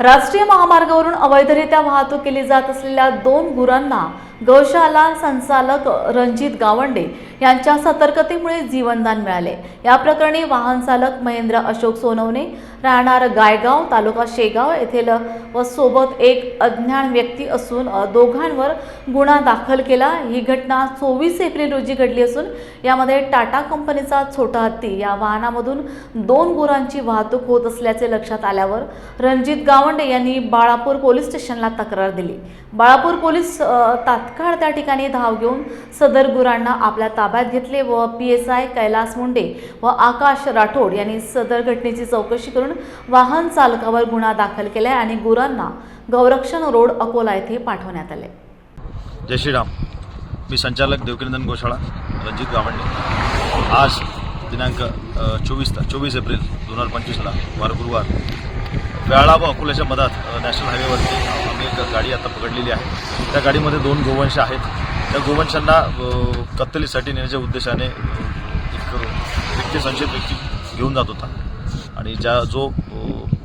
राष्ट्रीय महामार्गावरून अवैधरित्या वाहतूक केली जात असलेल्या दोन गुरांना गौशाला संचालक रणजित गावंडे यांच्या सतर्कतेमुळे जीवनदान मिळाले. या प्रकरणी वाहन चालक महेंद्र अशोक सोनवणे राहणार गायगाव तालुका शेगाव येथील व सोबत एक अज्ञान व्यक्ती असून दोघांवर गुन्हा दाखल केला. ही घटना चोवीस एप्रिल रोजी घडली असून यामध्ये टाटा कंपनीचा छोटा हत्ती या वाहनामधून दोन गुरांची वाहतूक होत असल्याचे लक्षात आल्यावर रणजित गावंडे यांनी बाळापूर पोलीस स्टेशनला तक्रार दिली. बाळापूर पोलीस अ, तात्काळ त्या ठिकाणी धाव घेऊन सदर गुरांना आपल्या ताब्यात घेतले व P S I Kailas Munde व आकाश राठोड यांनी सदर घटनेची चौकशी करून वाहन चालकावर गुन्हा दाखल केला आणि गुरांना गौरक्षण रोड अकोला येथे पाठवण्यात आले. जय श्रीराम. मी संचालक देवकीनंदन गोशाळा रणजित गावंडे. आज दिनांक चोवीस ता चोवीस एप्रिल दोन हजार पंचवीसला वार गुरुवार वेळा व अकोल्याच्या मधात नॅशनल हायवेवरती आम्ही एक गाडी आता पकडलेली आहे. त्या गाडीमध्ये दोन गोवंश आहेत. त्या गोवंशांना कत्तलीसाठी नेण्याच्या उद्देशाने एक व्यक्ती संशयित व्यक्ती घेऊन जात होता. आणि ज्या जो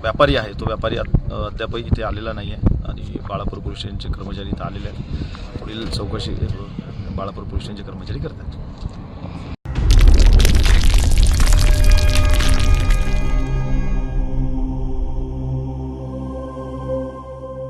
व्यापारी आहे तो व्यापारी अद्यापही इथे आलेला नाही आहे आणि बाळापूर पोलीस कर्मचारी इथं आलेले आहेत. पुढील चौकशी बाळापूर पोलीस स्टेशनचे कर्मचारी करतात